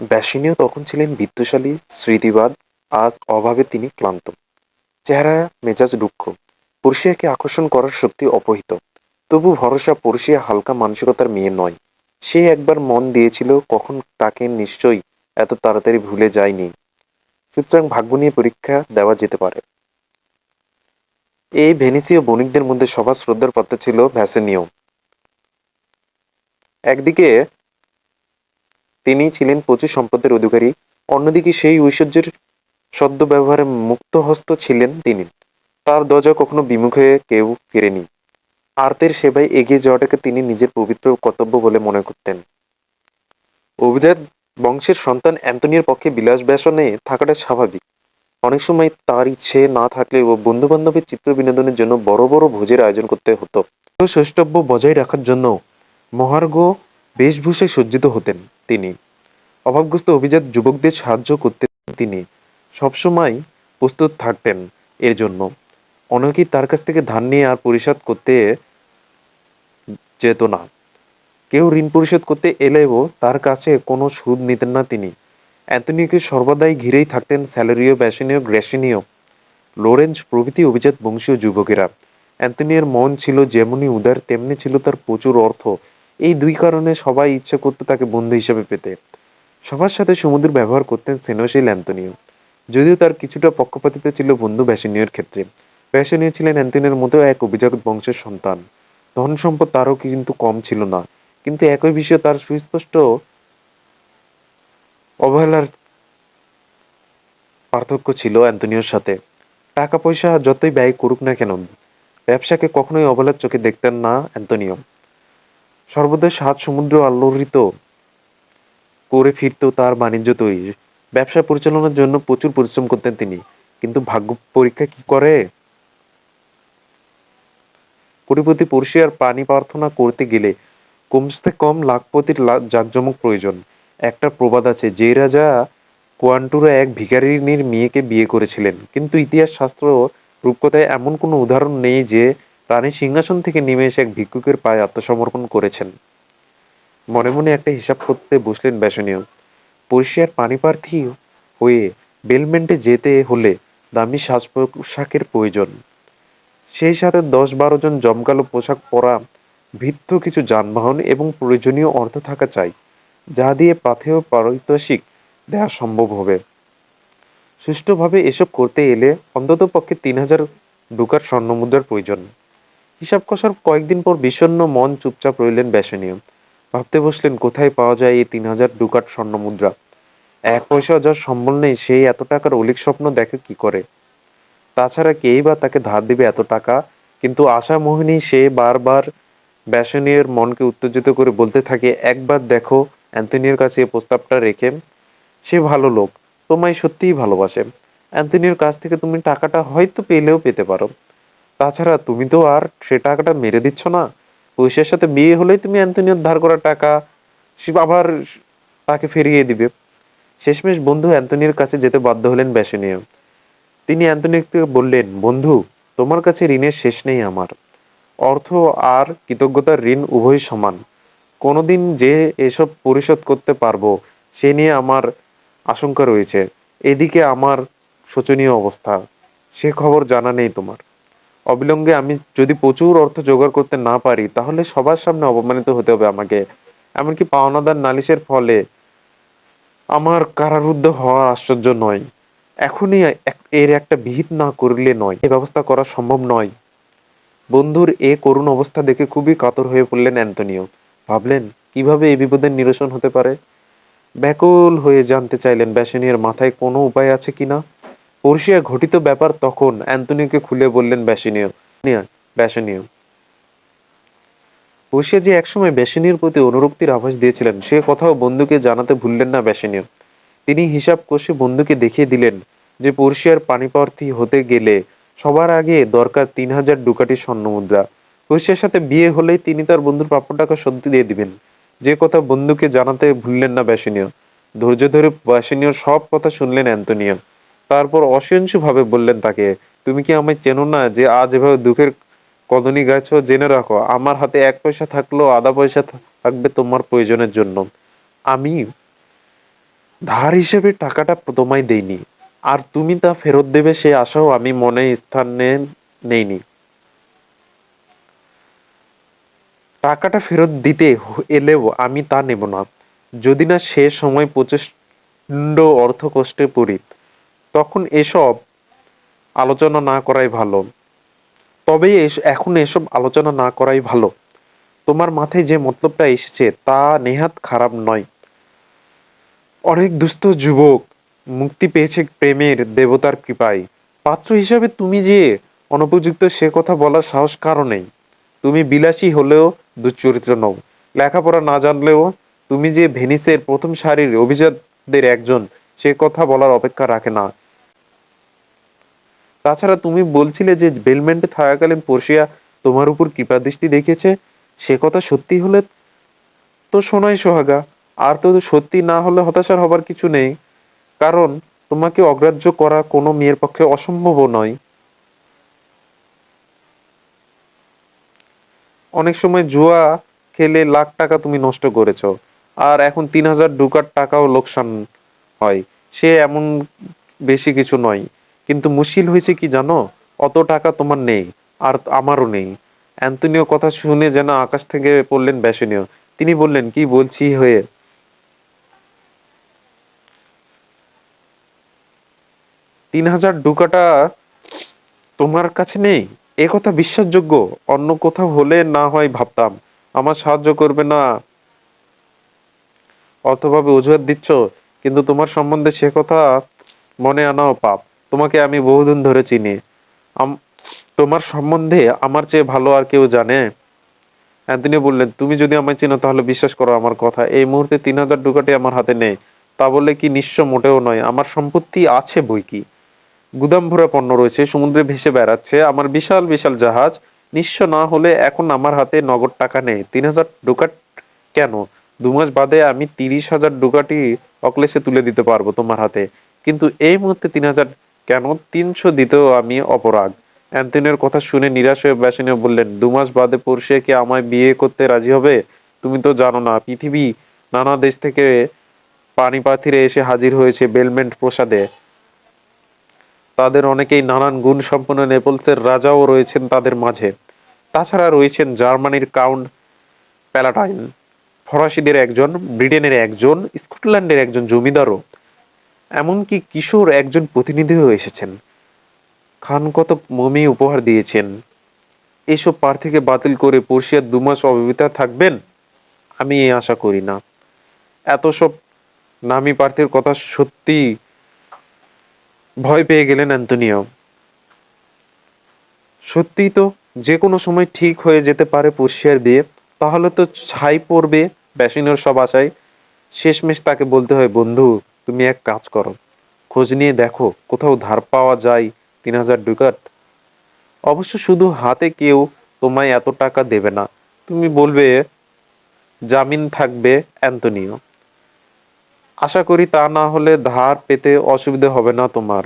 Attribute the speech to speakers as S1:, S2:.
S1: ব্যাসিনীও তখন ছিলেন বিত্তশালী স্মৃতিবাদ, আজ অভাবে তিনি ক্লান্ত। চেহারা, মেজাজ দুঃখ পড়শিয়াকে আকর্ষণ করার শক্তি অপহিত। তবু ভরসা পড়শিয়া হালকা মানসিকতার মেয়ে নয়। সে একবার মন দিয়েছিল, কখন তাকে নিশ্চয়ই এত তাড়াতাড়ি ভুলে যায়নি। সুতরাং ভাগ্য নিয়ে পরীক্ষা দেওয়া যেতে পারে। এই ভেনিসীয় বণিকদের মধ্যে সবার শ্রদ্ধার পাত্র ছিল ভ্যাসেনীয় একদিকে তিনি ছিলেন প্রচুর সম্পদের অধিকারী। অন্যদিকে সেই ঐশ্বর্যের সদ্য ব্যবহারে মুক্ত হস্ত ছিলেন তিনি। তার দরজা কখনো বিমুখ হয়ে কেউ ফিরেনি। আর্তের সেবায় এগিয়ে যাওয়াটাকে তিনি নিজের পবিত্র কর্তব্য বলে মনে করতেন। অভিজাত বংশের সন্তান অ্যান্টনির পক্ষে বিলাস ব্যাসনে থাকাটা স্বাভাবিক। অনেক সময় তার ইচ্ছে না থাকলে ও বন্ধু বান্ধবের চিত্র বিনোদনের জন্য বড় বড় ভোজের আয়োজন করতে হতো। শৈষ্টব্য বজায় রাখার জন্য মহার্ঘ বেশভূষায় সজ্জিত হতেন তিনি। অভাবগ্রস্ত অভিজাত যুবকদের সাহায্য করতে তিনি। সবসময় প্রস্তুত থাকতেন এর জন্য। অনেকেই তার কাছ থেকে ধার নিয়ে আর পরিশোধ করতে যেত না। কেউ ঋণ পরিশোধ করতে এলেও তার কাছে কোনো সুদ নিতেন না তিনি। অ্যান্টনিওকে সর্বদাই ঘিরেই থাকতেন স্যালারিও, ব্যাসনীয়, গ্র্যাসিনীয়। লোরেঞ্জ প্রভৃতি অভিজাত বংশীয় যুবকেরা। অ্যান্টনিওর মন ছিল যেমনই উদার, তেমনি ছিল তার প্রচুর অর্থ। এই দুই কারণে সবাই ইচ্ছে করতো তাকে বন্ধু হিসেবে পেতে। সবার সাথে সমুদ্র ব্যবহার করতেন সেনশীল অ্যান্টনিও। যদিও তার কিছুটা পক্ষপাতিত ছিল বন্ধু ব্যাসনীয়র ক্ষেত্রে। ব্যাসনীয় ছিলেন অ্যান্টনিওর মতো এক অভিজাত বংশের সন্তান। ধন সম্পদ তারও কিন্তু কম ছিল না। কিন্তু একই বিষয়ে তার সুস্পষ্ট অবহেলার পার্থক্য ছিল অ্যান্টনিওর সাথে। টাকা পয়সা যতই ব্যয় করুক না কেন, ব্যবসাকে কখনোই অবহেলার চোখে দেখতেন না অ্যান্টনিও। সর্বদা সাত সমুদ্র আলোড়িত করে ফিরত তার বাণিজ্য তৈরি। ব্যবসা পরিচালনার জন্য প্রচুর পরিশ্রম করতেন তিনি। কিন্তু ভাগ্য পরীক্ষা কি করে? কোটিপতি পড়শিয়ার প্রাণী প্রার্থনা করতে গেলে কমসে কম লাখপতির জাঁকজমক প্রয়োজন। একটা প্রবাদ আছে, যে রাজা কোয়ান্টুরা এক ভিখারিনীর মেয়েকে বিয়ে করেছিলেন। কিন্তু ইতিহাস শাস্ত্র রূপকথায় এমন কোনো উদাহরণ নেই যে রানী সিংহাসন থেকে নেমে এসে এক ভিক্ষুকের পায়ে আত্মসমর্পণ করেছেন। মনে মনে একটা হিসাব করতে বসলেন ব্যাসনীয়। পরিষিয়ার পানিপ্রার্থী হয়ে বেলমেন্টে যেতে হলে দামি সাজ পোশাকের প্রয়োজন। সেই সাথে দশ বারো জন জমকালো পোশাক পরা ভিত্ত কিছু যানবাহন এবং প্রয়োজনীয় অর্থ থাকা চাই, যা দিয়ে পাথেয় পারিতোষিক দেওয়া সম্ভব হবে। সুষ্ঠুভাবে এসব করতে এলে অন্তত পক্ষে তিন হাজার ডুকার স্বর্ণমুদ্রার প্রয়োজন। হিসাব কষার কয়েকদিন পর বিষণ্ণ মন চুপচাপ রইলেন ব্যাসনীয় ভাবতে বসলেন, কোথায় পাওয়া যায় এই তিন হাজার ডুকাট স্বর্ণ মুদ্রা? এক পয়সা যার সম্বল নেই সেই এত টাকার অলিক স্বপ্ন দেখে কি করে? তাছাড়া কেই বা তাকে ধার দিবে এত টাকা? কিন্তু আশা মোহিনী সে বারবার ব্যাসনীয়ের মনকে উত্তেজিত করে বলতে থাকে, একবার দেখো অ্যান্থনির কাছে এই প্রস্তাবটা রেখে। সে ভালো লোক, তোমায় সত্যিই ভালোবাসে। অ্যান্থনির কাছ থেকে তুমি টাকাটা হয়তো পেলেও পেতে পারো। তাছাড়া তুমি তো আর সে টাকাটা মেরে দিচ্ছ না। পয়সার সাথে বিয়ে হলেই তুমি অ্যান্থনিওর ধার করা টাকা, সে আবার তাকে ফিরিয়ে দিবে। শেষমেশ বন্ধু অ্যান্থনির কাছে যেতে বাধ্য হলেন ব্যাসনীয়। তিনি অ্যান্টনিকে বললেন, বন্ধু, তোমার কাছে ঋণের শেষ নেই আমার। অর্থ আর কৃতজ্ঞতার ঋণ উভয় সমান। কোনোদিন যে এসব পরিশোধ করতে পারব, সে নিয়ে আমার আশঙ্কা রয়েছে। এদিকে আমার শোচনীয় অবস্থা। সে খবর জানা নেই তোমার। অবিলম্বে আমি যদি প্রচুর অর্থ জোগাড় করতে না পারি, তাহলে সবার সামনে অপমানিত হতে হবে আমাকে। এমনকি পাওনাদার নালিশের ফলে আমার কারারুদ্ধ হওয়া আশ্চর্য নয়। এখনই এর একটা বিহিত না করলে নয়। এ ব্যবস্থা করা সম্ভব নয়। বন্ধুর এ করুণ অবস্থা দেখে খুবই কাতর হয়ে পড়লেন অ্যান্টনিও। ভাবলেন, কীভাবে এই বিপদের নিরসন হতে পারে? ব্যাকুল হয়ে জানতে চাইলেন, ব্যাসনীয়ের মাথায় কোনো উপায় আছে কিনা? পর্ষিয়া ঘটিত ব্যাপার তখন অ্যান্টনিওকে খুলে বললেন ব্যাসনীয় ব্যাসনীয় পর্ষিয়া যে একসময় ব্যাসনীর প্রতি অনুরক্তির আভাস দিয়েছিলেন, সে কথাও বন্ধুকে জানাতে ভুললেন না ব্যাসনীয় তিনি হিসাব কষে বন্ধুকে দেখিয়ে দিলেন যে পর্ষিয়ার পানিপ্রার্থী হতে গেলে সবার আগে দরকার তিন হাজার ডুকাটি স্বর্ণ মুদ্রা পর্ষিয়ার সাথে বিয়ে হলেই তিনি তার বন্ধুর প্রাপ্য টাকা শোধ দিয়ে দিবেন। যে কথা বন্ধুকে জানাতে ভুললেন না ব্যাসনীয় ধৈর্য ধরে ব্যাসনীয় সব কথা শুনলেন অ্যান্টনিও তারপর অসহিংসু ভাবে বললেন তাকে, তুমি কি আমায় চেনো না যে আজ এভাবে দুঃখের কদনি গাছ জেনে রাখো? আমার হাতে এক পয়সা থাকলেও আধা পয়সা থাকবে তোমার প্রয়োজনের জন্য। আমি ধার হিসেবে টাকাটা তোমায় দেইনি। আর তুমি তা ফেরত দেবে সে আশাও আমি মনে স্থানে নেইনি। টাকাটা ফেরত দিতে এলেও আমি তা নেব না। যদি না সে সময় প্রচণ্ড অর্থ কষ্টে পড়ি তখন এসব আলোচনা না করাই ভালো। তবে এখন এসব আলোচনা না করাই ভালো। তোমার মাথায় যে মতলবটা এসেছে তা নেহাত খারাপ নয়। অনেক দুস্থ যুবক মুক্তি পেয়েছে প্রেমের দেবতার কৃপায়। পাত্র হিসাবে তুমি যে অনুপযুক্ত সে কথা বলার সাহস কারণেই তুমি বিলাসী হলেও দুশ্চরিত্র নও। লেখাপড়া না জানলেও তুমি যে ভেনিসের প্রথম সারির অভিজাতদের একজন সে কথা বলার অপেক্ষা রাখে না। তাছাড়া তুমি বলছিলে যে বেলমেন্টে থাকাকালীন পর্ষিয়া তোমার উপর কৃপা দৃষ্টি দেখেছে সে কথা সত্যি হলে তো শোনাই সোহাগা, আর তো সত্যি না হলে হতাশার হবার কিছু নেই, কারণ তোমাকে অগ্রাহ্য করা কোনো মেয়ের পক্ষে অসম্ভবও নয়। অনেক সময় জুয়া খেলে লাখ টাকা তুমি নষ্ট করেছ, আর এখন তিন হাজার ডুকার টাকাও লোকসান হয়। সে এমন বেশি কিছু নয়। কিন্তু মুশকিল হয়েছে কি জানো? অত টাকা তোমার নেই, আর আমারও নেই। অ্যান্তনিও কথা শুনে যেন আকাশ থেকে পড়লেন ব্যাসনীয়। তিনি বললেন, কি বলছি হয়ে? তিন হাজার ডুকাটা তোমার কাছে নেই? এ কথা বিশ্বাসযোগ্য? অন্য কোথাও হলে না হয় ভাবতাম। আমার সাহায্য করবে না? অর্থভাবে অজুহাত দিচ্ছ? কিন্তু তোমার সম্বন্ধে সে কথা মনে আনাও পাপ। তোমাকে আমি বহুদিন ধরে চিনি। তোমার সম্বন্ধে আমার চেয়ে ভালো আর কেউ জানে? অ্যান্থনি বললেন, তুমি যদি আমায় চিনো তাহলে বিশ্বাস করো আমার কথা। এই মুহূর্তে তিন হাজার ডুকাটি আমার হাতে নেই। তা বলে কি নিঃস্ব মোটেও নয়। আমার সম্পত্তি আছে বই কি? গুদাম ভরা পণ্য রয়েছে, সমুদ্রে ভেসে বেড়াচ্ছে, আমার বিশাল বিশাল জাহাজ। নিঃস্ব না হলে এখন আমার হাতে নগদ টাকা নেই। তিন হাজার ডুকাট কেন? দু মাস বাদে আমি তিরিশ হাজার ডুকাটি অক্লেশে তুলে দিতে পারব তোমার হাতে। কিন্তু এই মুহূর্তে তিন হাজার কেন? তিনশো দিতেও আমি অপরাগ। অ্যান্থনির কথা শুনে নিরাশ হয়ে ব্যাসিনে বললেন দু মাস বাদে পড়শে কি আমায় বিয়ে করতে রাজি হবে? তুমি তো জানো না, পৃথিবী নানা দেশ থেকে পানিপাথিরে এসে হাজির হয়েছে বেলমেন্ট প্রসাদে। তাদের অনেকেই নানান গুণ সম্পন্ন নেপলসের রাজাও রয়েছেন তাদের মাঝে। তাছাড়া রয়েছেন জার্মানির কাউন্ট প্যালাটাইন। ফরাসিদের একজন, ব্রিটেনের একজন, স্কটল্যান্ডের একজন জমিদারও, এমনকি কিশোর একজন প্রতিনিধিও এসেছেন। খান কত মমি উপহার দিয়েছেন। এসব প্রার্থীকে বাতিল করে পর্ষিয়ার দু মাস অবিবিতা থাকবেন? আমি এই আশা করি না। এত সব নামি প্রার্থীর কথা সত্যি ভয় পেয়ে গেলেন অ্যান্তনিও সত্যিই তো যে কোনো সময় ঠিক হয়ে যেতে পারে পর্ষিয়ার বিয়ে, তাহলে তো ছাই পড়বে ব্যাসিনোর সব আশায় শেষমেশ তাকে বলতে হয়, বন্ধু, তুমি এক কাজ করো। খোঁজ নিয়ে দেখো, কোথাও ধার পাওয়া যায় তিন হাজার ডুকাট? অবশ্য শুধু হাতে কেউ তোমায় এত টাকা দেবে না। তুমি বলবে, জামিন থাকবে অ্যান্তনিও আশা করি তা না হলে ধার পেতে অসুবিধা হবে না তোমার।